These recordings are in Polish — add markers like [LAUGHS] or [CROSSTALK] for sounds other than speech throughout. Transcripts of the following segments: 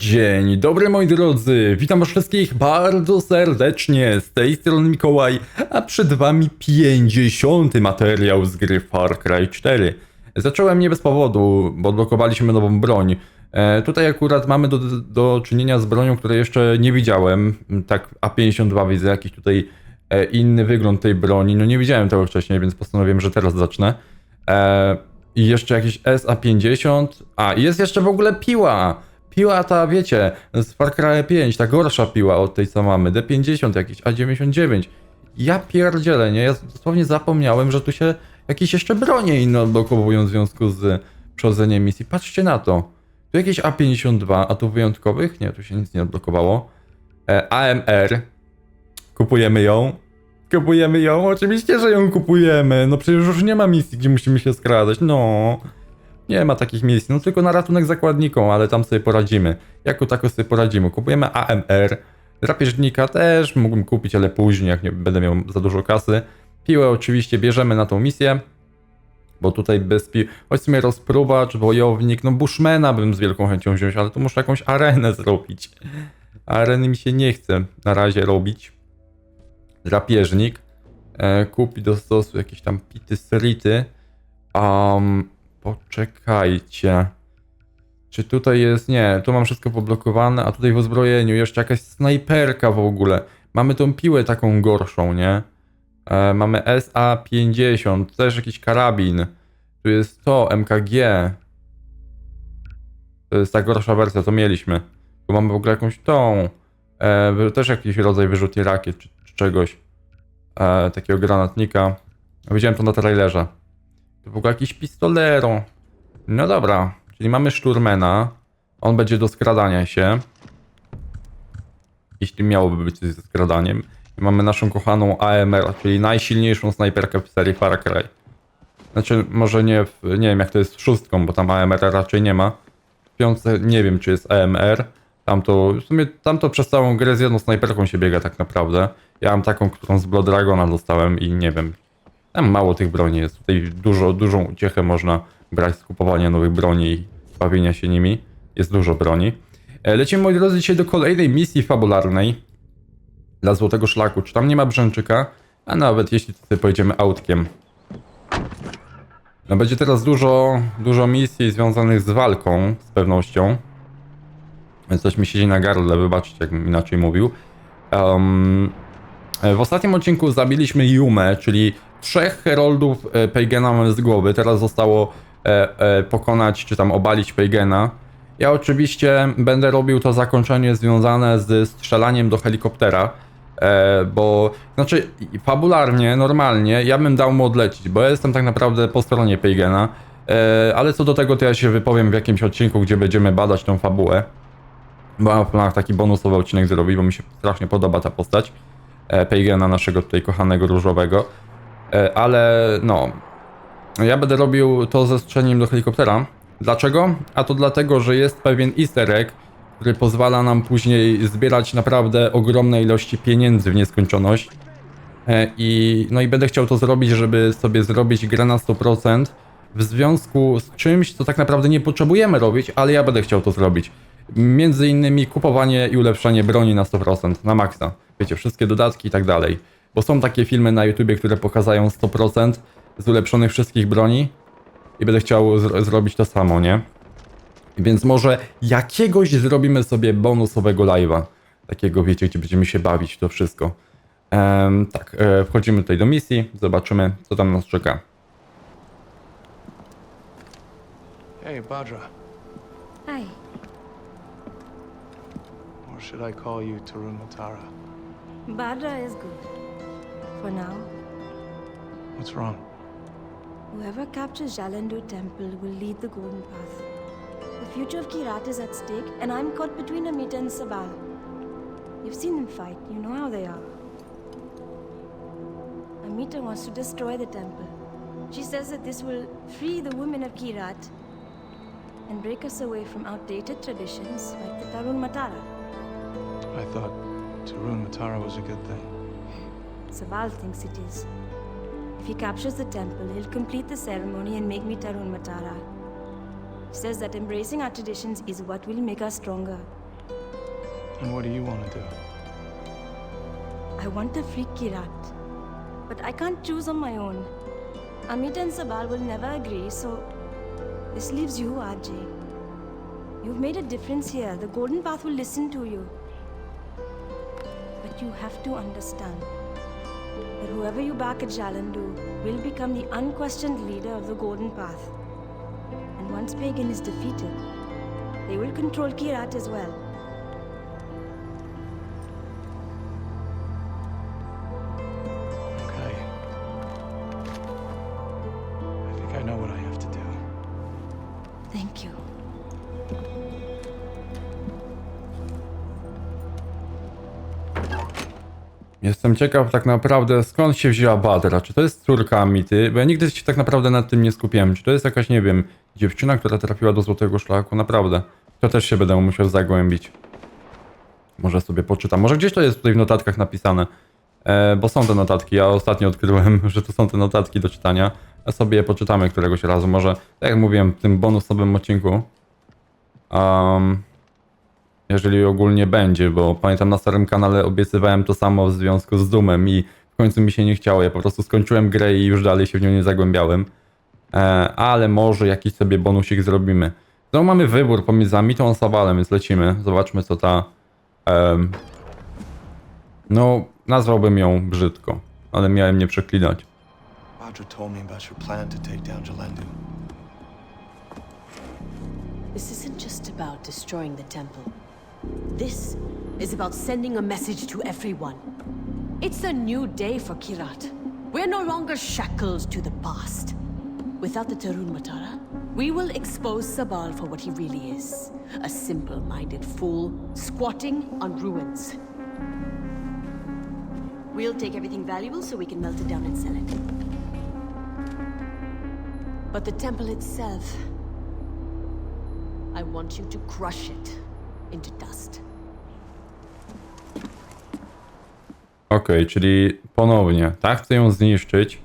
Dzień dobry moi drodzy, witam wszystkich bardzo serdecznie, z tej strony Mikołaj, a przed wami 50. materiał z gry Far Cry 4. Zacząłem nie bez powodu, bo odblokowaliśmy nową broń. E, tutaj akurat mamy do, do czynienia z bronią, której jeszcze nie widziałem, tak A52 widzę jakiś tutaj e, inny wygląd tej broni, no nie widziałem tego wcześniej, więc postanowiłem, że teraz zacznę. E, I jeszcze jakiś SA50, a jest jeszcze w ogóle piła! Piła ta, wiecie, z Far Cry 5, ta gorsza piła od tej co mamy, D50 jakiś, A99. Ja pierdzielę, nie? Ja dosłownie zapomniałem, że tu się jakieś jeszcze bronie inne odblokowują w związku z przechodzeniem misji. Patrzcie na to. Tu jakieś A52, a tu wyjątkowych? Nie, tu się nic nie odblokowało. E, AMR. Kupujemy ją. Kupujemy ją? Oczywiście, że ją kupujemy. No przecież już nie ma misji, gdzie musimy się skradać. No. Nie ma takich miejsc, no tylko na ratunek zakładnikom, ale tam sobie poradzimy. Jako tako sobie poradzimy. Kupujemy AMR. Drapieżnika też mógłbym kupić, ale później, jak nie będę miał za dużo kasy. Piłę oczywiście bierzemy na tą misję. Bo tutaj bez pi... Choć w sumie wojownik, no Bushmana bym z wielką chęcią wziąć, ale tu muszę jakąś arenę [LAUGHS] zrobić. Areny mi się nie chce na razie robić. Drapieżnik. E, kupi do stosu jakieś tam pity, strity. Um, poczekajcie. Czy tutaj jest... Nie, tu mam wszystko poblokowane, a tutaj w uzbrojeniu jeszcze jakaś snajperka w ogóle. Mamy tą piłę taką gorszą, nie? E, mamy SA-50, też jakiś karabin. Tu jest to, MKG. To jest ta gorsza wersja, to mieliśmy. Tu mamy w ogóle jakąś tą. E, też jakiś rodzaj wyrzutni rakiet czy, czy czegoś. E, takiego granatnika. Widziałem to na trailerze. To ogóle jakiś pistolero. No dobra, czyli mamy szturmena. On będzie do skradania się. Jeśli miałoby być coś ze skradaniem. I mamy naszą kochaną AMR, czyli najsilniejszą snajperkę w serii Far Cry. Znaczy, może nie, w, nie wiem jak to jest z szóstką, bo tam AMR raczej nie ma. W piątce nie wiem, czy jest AMR. Tam to, w sumie tam to przez całą grę z jedną snajperką się biega tak naprawdę. Ja mam taką, którą z Blood Dragona dostałem i nie wiem. Tam mało tych broni jest. Tutaj dużo, dużą uciechę można brać z kupowania nowych broni i bawienia się nimi. Jest dużo broni. E, Lecimy, moi drodzy, dzisiaj do kolejnej misji fabularnej dla Złotego Szlaku. Czy tam nie ma brzęczyka? A nawet jeśli tutaj pojedziemy autkiem. No będzie teraz dużo, dużo misji związanych z walką, z pewnością. Więc coś mi siedzi na gardle, wybaczcie, jakbym inaczej mówił. E, w ostatnim odcinku zabiliśmy Yumę, czyli trzech heroldów e, mamy z głowy. Teraz zostało e, e, pokonać, czy tam obalić Pagena. Ja oczywiście będę robił to zakończenie związane z strzelaniem do helikoptera, bo znaczy fabularnie, normalnie, ja bym dał mu odlecieć, bo ja jestem tak naprawdę po stronie Pagena, ale co do tego to ja się wypowiem w jakimś odcinku, gdzie będziemy badać tą fabułę. Bo mam w planach taki bonusowy odcinek zrobić, bo mi się strasznie podoba ta postać Pagena, naszego tutaj kochanego różowego. E, ale no, ja będę robił to ze strzeleniem do helikoptera. Dlaczego? A to dlatego, że jest pewien easter egg, który pozwala nam później zbierać naprawdę ogromne ilości pieniędzy w nieskończoność. E, I, no i będę chciał to zrobić, żeby sobie zrobić grę na 100% w związku z czymś, co tak naprawdę nie potrzebujemy robić, ale ja będę chciał to zrobić. Między innymi kupowanie i ulepszanie broni na 100%, na maksa. Wiecie, wszystkie dodatki i tak dalej. Bo są takie filmy na YouTubie, które pokazują 100% z ulepszonych wszystkich broni i będę chciał zro- zrobić to samo, nie? Więc może jakiegoś zrobimy sobie bonusowego live'a. Takiego, wiecie, gdzie będziemy się bawić to wszystko. Em, tak, e, wchodzimy tutaj do misji, zobaczymy, co tam nas czeka. Hey, Badra. Hi. Or should I call you Tarun Matara? Badra is good. For now, What's wrong? whoever captures Jalandur Temple will lead the Golden Path. The future of Kirat is at stake, and I'm caught between Amita and Sabal. You've seen them fight, you know how they are. Amita wants to destroy the temple. She says that this will free the women of Kirat and break us away from outdated traditions like the Tarun Matara. I thought Tarun Matara was a good thing. Sabal thinks it is. If he captures the temple, he'll complete the ceremony and make me Tarun Matara. He says that embracing our traditions is what will make us stronger. And what do you want to do? I want to free Kirat, but I can't choose on my own. Amita and Sabal will never agree, so this leaves you, Ajay. You've made a difference here. The Golden Path will listen to you. But you have to understand that whoever you back at Jalandu will become the unquestioned leader of the Golden Path. And once Pagan is defeated, they will control Kirat as well. Okay. I think I know what I have to do. Thank you. Jestem ciekaw tak naprawdę skąd się wzięła Badra. Czy to jest córka Amity? Bo ja nigdy się tak naprawdę nad tym nie skupiłem. Czy to jest jakaś, nie wiem, dziewczyna, która trafiła do Złotego Szlaku? Naprawdę. To też się będę musiał zagłębić. Może sobie poczytam. Może gdzieś to jest tutaj w notatkach napisane. E, bo są te notatki. Ja ostatnio odkryłem, [LAUGHS] że to są te notatki do czytania. A sobie je poczytamy któregoś razu. Może, tak jak mówiłem, w tym bonusowym odcinku. Um, jeżeli ogólnie będzie, bo pamiętam na starym kanale obiecywałem to samo w związku z Doomem i w końcu mi się nie chciało. Ja po prostu skończyłem grę i już dalej się w nią nie zagłębiałem. E, ale może jakiś sobie bonusik zrobimy. No mamy wybór pomiędzy Amitą a Sabalem, więc lecimy. Zobaczmy co ta... em, no, nazwałbym ją brzydko, ale miałem nie przeklinać. Badra told me about your plan to take down Jalendu. This isn't just about destroying the temple. This is about sending a message to everyone. It's a new day for Kirat. We're no longer shackled to the past. Without the Tarun Matara, we will expose Sabal for what he really is a simple minded fool squatting on ruins. We'll take everything valuable so we can melt it down and sell it. But the temple itself, I want you to crush it into dust. Okej, czyli ponownie, tak chcę ją zniszczyć.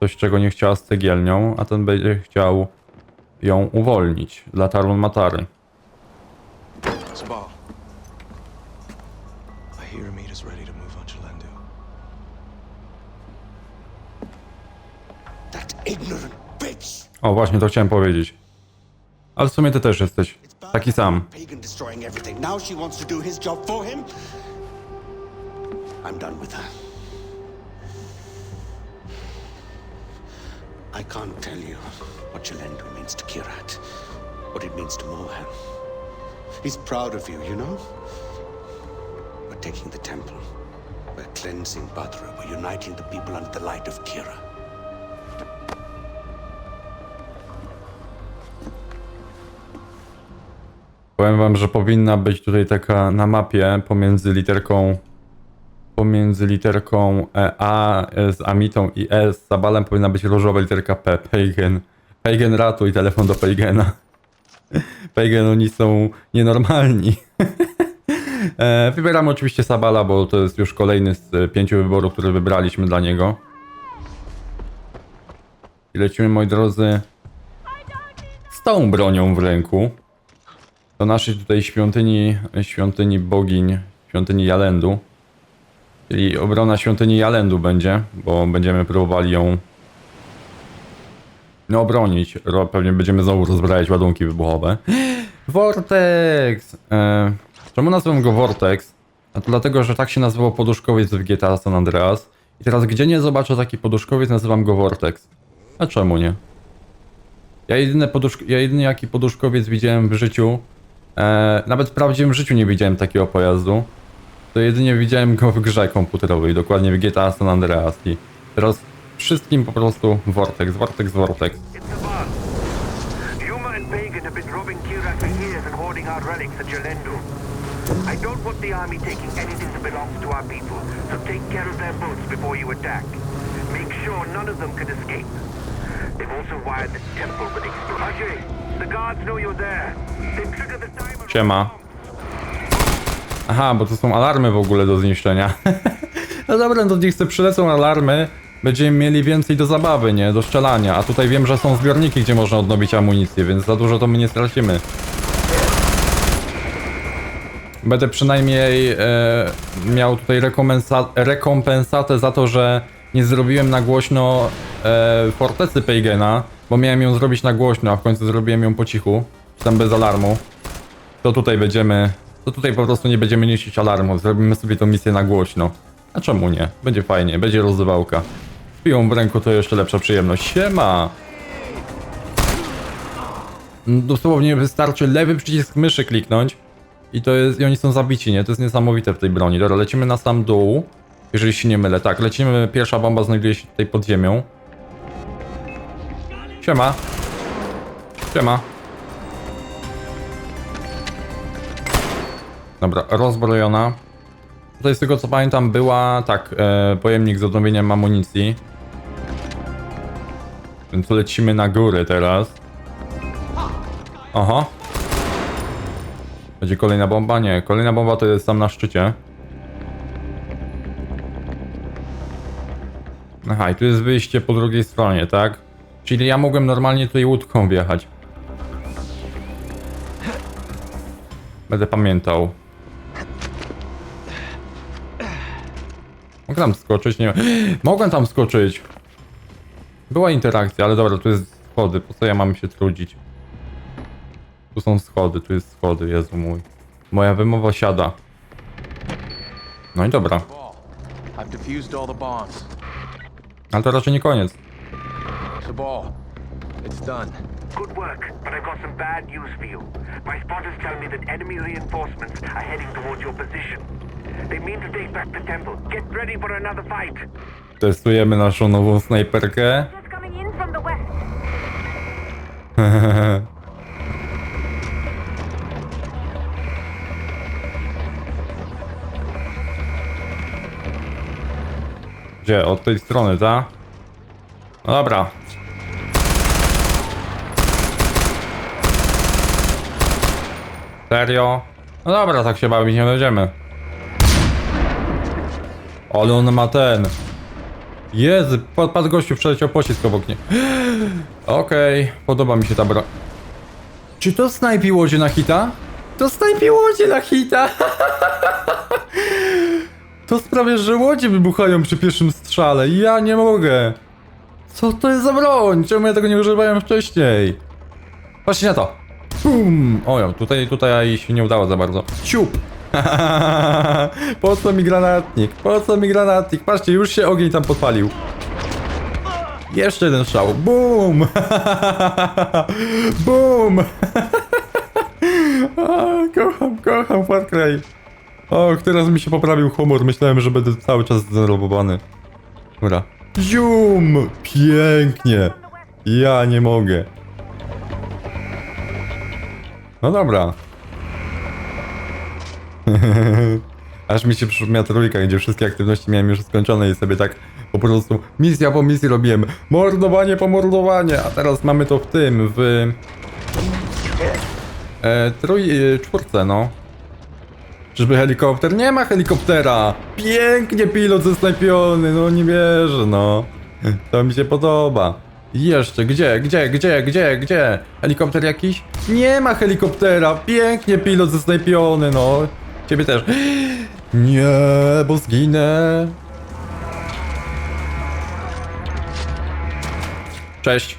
Coś, czego nie chciała z cegielnią, a ten będzie chciał ją uwolnić dla Tarun Matary. Sabal. I hear Amita's ready to move on Jalendu. That ignorant bitch! O, właśnie to chciałem powiedzieć. Ale w sumie ty też jesteś taki sam. Pagan destroying everything. Now she wants to do his job for him. I'm done with her. I can't tell you what Jalendu means to Kirat, what it means to Mohan. He's proud of you, you know? We're taking the temple. We're cleansing Badra. We're uniting the people under the light of Kira. Powiem wam, że powinna być tutaj taka na mapie pomiędzy literką pomiędzy literką e, A e, z Amitą i E z Sabalem powinna być różowa literka P. Pagan. Pagan ratuj telefon do Pagana. [LAUGHS] Pagan oni są nienormalni. [LAUGHS] e, wybieramy oczywiście Sabala, bo to jest już kolejny z pięciu wyborów, które wybraliśmy dla niego. I lecimy, moi drodzy, z tą bronią w ręku do naszej tutaj świątyni, świątyni bogiń, świątyni Jalendu. Czyli obrona świątyni Jalendu będzie, bo będziemy próbowali ją no, obronić. Ro- Pewnie będziemy znowu rozbrajać ładunki wybuchowe. [GASPS] Vortex! E, czemu nazywam go Vortex? A to dlatego, że tak się nazywał poduszkowiec w GTA San Andreas. I teraz gdzie nie zobaczę taki poduszkowiec, nazywam go Vortex. A czemu nie? Ja jedyny, poduszk- ja jedyny jaki poduszkowiec widziałem w życiu, e, nawet w prawdziwym życiu nie widziałem takiego pojazdu, to jedynie widziałem go w grze komputerowej, dokładnie w GTA San Andreas i teraz wszystkim po prostu Vortex, Vortex, Vortex. They've also wired the temple with explosives. Ajay, the guards know you're there. They trigger the. Siema. Aha, bo to są alarmy w ogóle do zniszczenia. [LAUGHS] no dobra, no to niech sobie przylecą alarmy, będziemy mieli więcej do zabawy, nie? Do strzelania. A tutaj wiem, że są zbiorniki, gdzie można odnowić amunicję, więc za dużo to my nie stracimy. Będę przynajmniej e, miał tutaj rekompensa rekompensatę za to, że nie zrobiłem na głośno e, fortecy Peigena, bo miałem ją zrobić na głośno, a w końcu zrobiłem ją po cichu, tam bez alarmu. To tutaj będziemy, to tutaj po prostu nie będziemy nieść alarmu, zrobimy sobie tą misję na głośno. A czemu nie? Będzie fajnie, będzie rozdywałka. Z w ręku to jeszcze lepsza przyjemność. Siema! Dosłownie wystarczy lewy przycisk myszy kliknąć i to jest, i oni są zabici, nie? To jest niesamowite w tej broni. Dobra, lecimy na sam dół, jeżeli się nie mylę. Tak, lecimy, pierwsza bomba znajduje się tutaj pod ziemią. Siema. Siema. Dobra, rozbrojona. Tutaj z tego co pamiętam była, tak, e, pojemnik z odnowieniem amunicji. Więc lecimy na górę teraz. Aha. Będzie kolejna bomba? Nie, kolejna bomba to jest tam na szczycie. Aha, i tu jest wyjście po drugiej stronie, tak? Czyli ja mogłem normalnie tutaj łódką wjechać. Będę pamiętał. Mogę tam skoczyć? Nie. Mogłem tam skoczyć! Była interakcja, ale dobra, tu jest schody. Po co ja mam się trudzić? Tu są schody, tu jest schody, Jezu mój. Moja wymowa siada. No i dobra. Ale to raczej nie koniec. Good work, but I've got some bad news for you. My spotters tell me that enemy reinforcements are heading towards your position. They mean to take back the temple. Get ready for another fight. Testujemy naszą nową snajperkę. Just coming in from the west. [LAUGHS] Gdzie? Od tej strony, tak? No dobra. Serio? No dobra, tak się bawić nie będziemy. Ale on ma ten. Jezu, pod gościu przeleciał pocisk obok nie. [GASPS] Okej, podoba mi się ta broń. Czy to snajpiło cię na hita? To snajpiło cię na hita! [LAUGHS] To sprawia, że łodzie wybuchają przy pierwszym strzale. Ja nie mogę. Co to jest za broń? Czemu ja tego nie używałem wcześniej? Patrzcie na to. Bum! Ojo, tutaj, tutaj się nie udało za bardzo. Ciup! [LAUGHS] po co mi granatnik? Po co mi granatnik? Patrzcie, już się ogień tam podpalił. Jeszcze jeden. Bum! [LAUGHS] Bum! [LAUGHS] A, kocham, kocham Far Cry. Och, teraz mi się poprawił humor. Myślałem, że będę cały czas zdenerwowany. Dobra. Zium! Pięknie! Ja nie mogę. No dobra. [LAUGHS] Aż mi się przypomniała trójka, gdzie wszystkie aktywności miałem już skończone i sobie tak po prostu misja po misji robiłem. Mordowanie po mordowanie, a teraz mamy to w tym, w... E, trój... E, czwórce, no. Czyżby helikopter? Nie ma helikoptera! Pięknie pilot zesnajpiony, no nie wierzę, no. To mi się podoba. Jeszcze, gdzie, gdzie, gdzie, gdzie, gdzie? Helikopter jakiś? Nie ma helikoptera! Pięknie pilot zesnajpiony, no. Ciebie też. Nie, bo zginę. Cześć.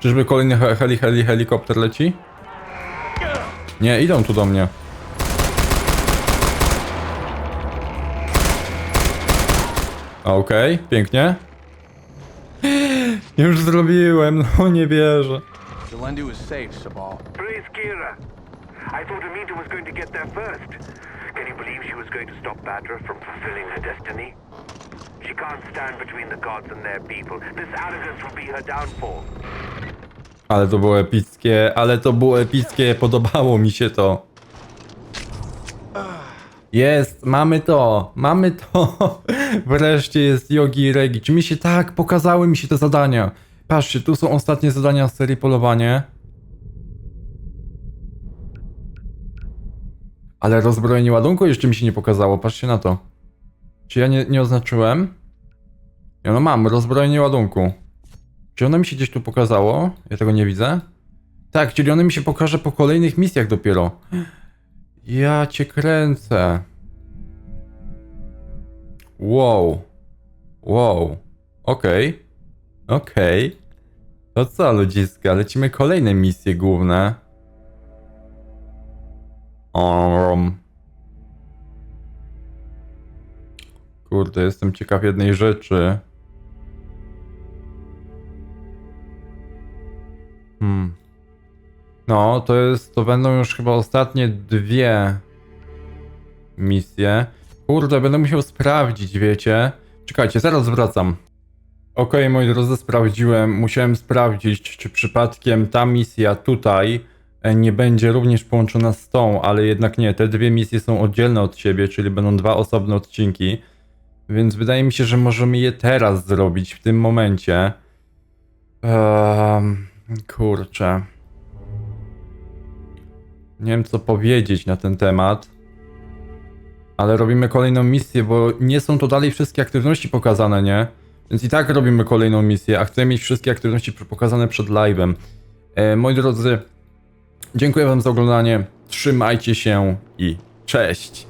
Czyżby kolejny he- heli, heli, helikopter leci? Nie, idą tu do mnie. Okej, pięknie. [GASPS] Już zrobiłem, no nie wierzę. Zelendu is safe, Sabal. Praise Kira. I thought Amita was going to get there first. Can you believe she was going to stop Badra from fulfilling her destiny? She can't stand between the gods and their people. This arrogance will be her downfall. Ale to było epickie, ale to było epickie, podobało mi się to. Jest, mamy to, mamy to. [LAUGHS] Wreszcie jest Yogi Regi. Czy mi się tak pokazały mi się te zadania? Patrzcie, tu są ostatnie zadania z serii Polowanie. Ale rozbrojenie ładunku jeszcze mi się nie pokazało, patrzcie na to. Czy ja nie, nie oznaczyłem? Ja no mam, rozbrojenie ładunku. Czy ono mi się gdzieś tu pokazało? Ja tego nie widzę. Tak, czyli one mi się pokaże po kolejnych misjach dopiero. Ja cię kręcę. Wow. Wow. Okej. Okej. To co, ludziska? Lecimy kolejne misje główne. Um. Kurde, jestem ciekaw jednej rzeczy. Hmm. No, to jest, to będą już chyba ostatnie dwie misje. Kurde, będę musiał sprawdzić, wiecie. Czekajcie, zaraz wracam. Okej, moi drodzy, sprawdziłem. Musiałem sprawdzić, czy przypadkiem ta misja tutaj e, nie będzie również połączona z tą, ale jednak nie. Te dwie misje są oddzielne od siebie, czyli będą dwa osobne odcinki. Więc wydaje mi się, że możemy je teraz zrobić, w tym momencie. Ehm, kurczę. Nie wiem, co powiedzieć na ten temat. Ale robimy kolejną misję, bo nie są to dalej wszystkie aktywności pokazane, nie? Więc i tak robimy kolejną misję, a chcę mieć wszystkie aktywności pokazane przed live'em. E, moi drodzy, dziękuję wam za oglądanie. Trzymajcie się i cześć!